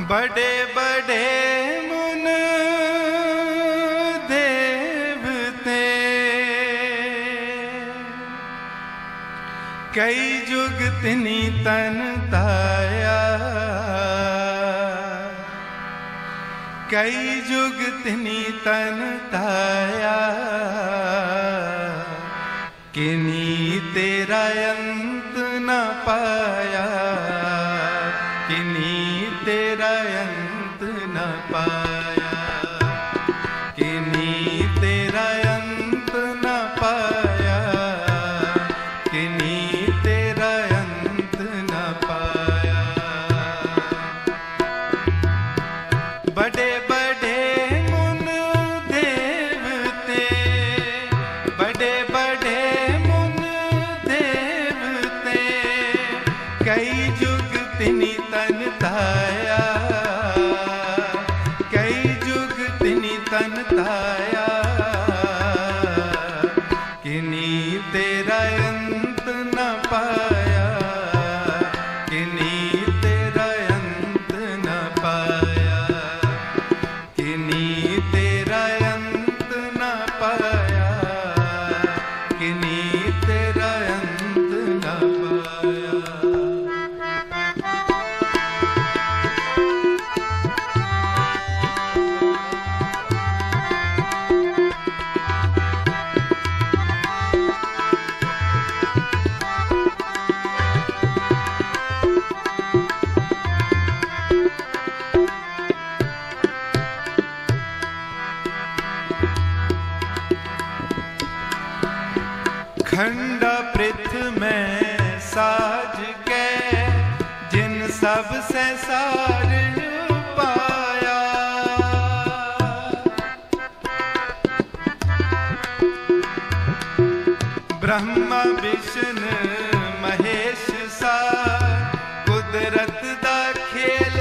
ਬੜੇ ਬੜੇ ਮਨ ਦੇਵਤੇ ਕਈ ਜੁਗ ਤਨੀ ਤਨ ਤਾਇਆ। ਕਈ ਜੁਗ ਤਨੀ ਤਨ ਤਾਇਆ। ਕਿਨੀ ਤੇਰਾ ਅੰਦਰ ਕਈ ਜੁਗ ਤਿਨੀ ਤਨ ਧਾਇਆ ਖੰਡ ਪ੍ਰਿਥ ਮੈਂ ਸਾਜ ਕੈ, ਜਿਨ ਸਭ ਸੈ ਸਾਰਣ ਬ੍ਰਹਮਾ ਵਿਸ਼ਨ ਮਹੇਸ਼ ਸਾ ਕੁਦਰਤ ਦਾ ਖੇਲ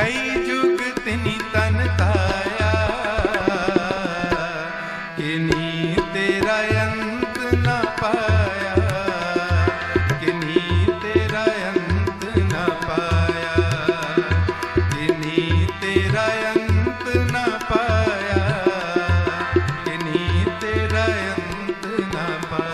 ਕਈ ਜੁਗ ਤਿਨੀ ਤਨ ਤਾਇਆ। ਕਿਨੀ ਤੇਰਾ ਅੰਤ ਨਾ ਪਾਇਆ। ਕਿਨੀ ਤੇਰਾ ਅੰਤ ਨਾ ਪਾਇਆ। ਕਿਨੀ ਤੇਰਾ ਅੰਤ ਨਾ ਪਾਇਆ। ਕਿਨੀ ਤੇਰਾ ਅੰਤ ਨਾ ਪਾਇਆ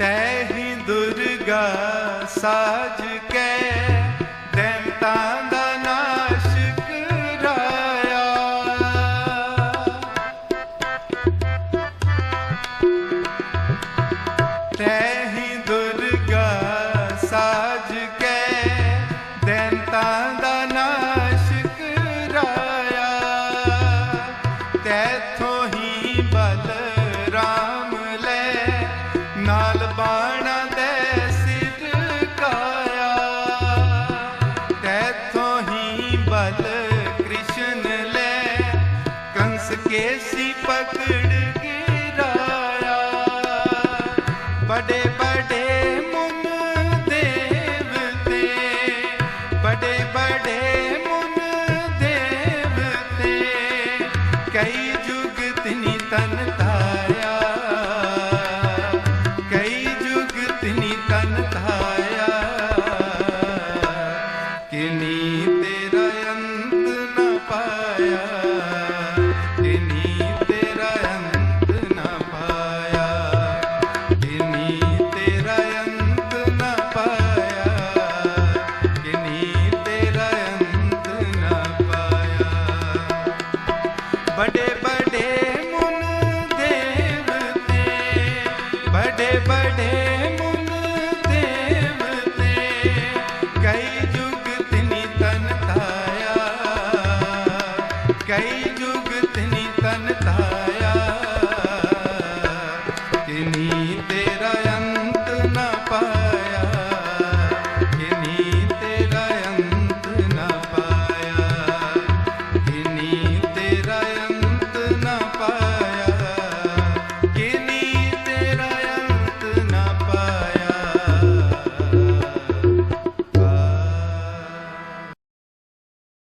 ਤੈ ਤੈਹੀ ਦੁਰਗਾ ਸਾਜ ਕੇ, ਦੈਂਤਾਂ ਦਾ ਨਾਸ਼ ਕਰਾਇਆ। ਤੈਹੀ ਦੁਰਗਾ ਸਾਜ ਕੇ, ਦੈਂਤਾਂ ਦਾ ਨਾਸ਼ ਕਰਾਇਆ। ਤੈਥੋਂ ਹੀ ਬਲ ਕੰਸ ਕੇਸੀ ਪਕੜ